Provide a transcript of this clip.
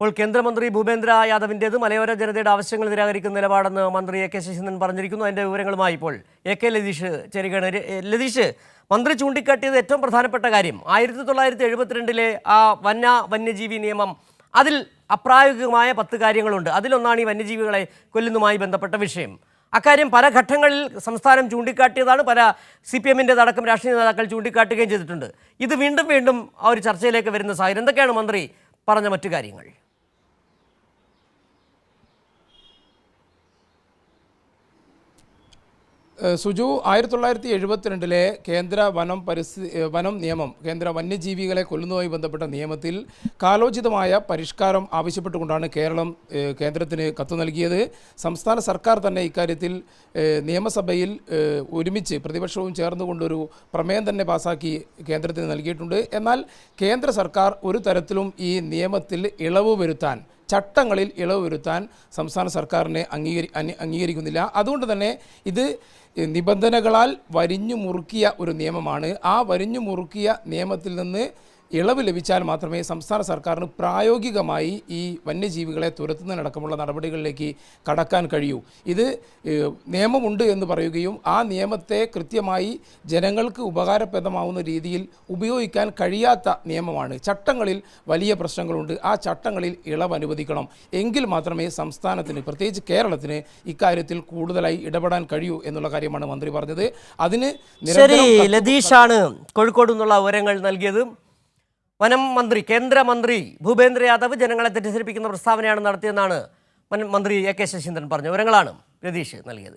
ഇപ്പോൾ കേന്ദ്രമന്ത്രി ഭൂപേന്ദ്ര യാദവിന്റേത് മലയോര ജനതയുടെ ആവശ്യങ്ങൾ നിരാകരിക്കുന്ന നിലപാടെന്ന് മന്ത്രി എ കെ ശശീന്ദ്രൻ പറഞ്ഞിരിക്കുന്നു. അതിന്റെ വിവരങ്ങളുമായി ഇപ്പോൾ എ കെ ലതീഷ് ചേരുകയാണ്. ലതീഷ് മന്ത്രി ചൂണ്ടിക്കാട്ടിയത് ഏറ്റവും പ്രധാനപ്പെട്ട കാര്യം ആയിരത്തി തൊള്ളായിരത്തി എഴുപത്തിരണ്ടിലെ ആ വന്യ വന്യജീവി നിയമം അതിൽ അപ്രായോഗികമായ പത്ത് കാര്യങ്ങളുണ്ട്. അതിലൊന്നാണ് ഈ വന്യജീവികളെ കൊല്ലുന്നതുമായി ബന്ധപ്പെട്ട വിഷയം. അക്കാര്യം പല ഘട്ടങ്ങളിൽ സംസ്ഥാനം ചൂണ്ടിക്കാട്ടിയതാണ്. പല സി പി എമ്മിന്റെതടക്കം രാഷ്ട്രീയ നേതാക്കൾ ചൂണ്ടിക്കാട്ടുകയും ചെയ്തിട്ടുണ്ട്. ഇത് വീണ്ടും വീണ്ടും ആ ഒരു ചർച്ചയിലേക്ക് വരുന്ന സാഹചര്യം. എന്തൊക്കെയാണ് മന്ത്രി പറഞ്ഞ മറ്റു കാര്യങ്ങൾ? സുജു ആയിരത്തി തൊള്ളായിരത്തി എഴുപത്തിരണ്ടിലെ കേന്ദ്ര വനം പരിസ്ഥിതി വനം നിയമം കേന്ദ്ര വന്യജീവികളെ കൊല്ലുന്നതുമായി ബന്ധപ്പെട്ട നിയമത്തിൽ കാലോചിതമായ പരിഷ്കാരം ആവശ്യപ്പെട്ടുകൊണ്ടാണ് കേരളം കേന്ദ്രത്തിന് കത്ത് നൽകിയത്. സംസ്ഥാന സർക്കാർ തന്നെ ഇക്കാര്യത്തിൽ നിയമസഭയിൽ ഒരുമിച്ച് പ്രതിപക്ഷവും ചേർന്നുകൊണ്ടൊരു പ്രമേയം തന്നെ പാസാക്കി കേന്ദ്രത്തിന് നൽകിയിട്ടുണ്ട്. എന്നാൽ കേന്ദ്ര സർക്കാർ ഒരു തരത്തിലും ഈ നിയമത്തിൽ ഇളവ് വരുത്താൻ ചട്ടങ്ങളിൽ ഇളവ് വരുത്താൻ സംസ്ഥാന സർക്കാരിനെ അംഗീകരി അംഗീകരിക്കുന്നില്ല. അതുകൊണ്ട് തന്നെ ഇത് നിബന്ധനകളാൽ വരിഞ്ഞു മുറുക്കിയ ഒരു നിയമമാണ്. ആ വരിഞ്ഞു മുറുക്കിയ നിയമത്തിൽ നിന്ന് ഇളവ് ലഭിച്ചാൽ മാത്രമേ സംസ്ഥാന സർക്കാരിന് പ്രായോഗികമായി ഈ വന്യജീവികളെ തുരത്തുന്നതിനടക്കമുള്ള നടപടികളിലേക്ക് കടക്കാൻ കഴിയൂ. ഇത് നിയമമുണ്ട് എന്ന് പറയുകയും ആ നിയമത്തെ കൃത്യമായി ജനങ്ങൾക്ക് ഉപകാരപ്രദമാവുന്ന രീതിയിൽ ഉപയോഗിക്കാൻ കഴിയാത്ത നിയമമാണ്. ചട്ടങ്ങളിൽ വലിയ പ്രശ്നങ്ങളുണ്ട്. ആ ചട്ടങ്ങളിൽ ഇളവ് അനുവദിക്കണം. എങ്കിൽ മാത്രമേ സംസ്ഥാനത്തിന് പ്രത്യേകിച്ച് കേരളത്തിന് ഇക്കാര്യത്തിൽ കൂടുതലായി ഇടപെടാൻ കഴിയൂ എന്നുള്ള കാര്യമാണ് മന്ത്രി പറഞ്ഞത്. അതിന് ശരി ലതീഷാണ് കോഴിക്കോട് നിന്നുള്ള വിവരങ്ങൾ നൽകിയത്. വനം മന്ത്രി കേന്ദ്രമന്ത്രി ഭൂപേന്ദ്ര യാദവ് ജനങ്ങളെ തെറ്റിദ്ധരിപ്പിക്കുന്ന പ്രസ്താവനയാണ് നടത്തിയെന്നാണ് വനം മന്ത്രി എ കെ ശശീന്ദ്രൻ പറഞ്ഞ വിവരങ്ങളാണ് രതീഷ് നൽകിയത്.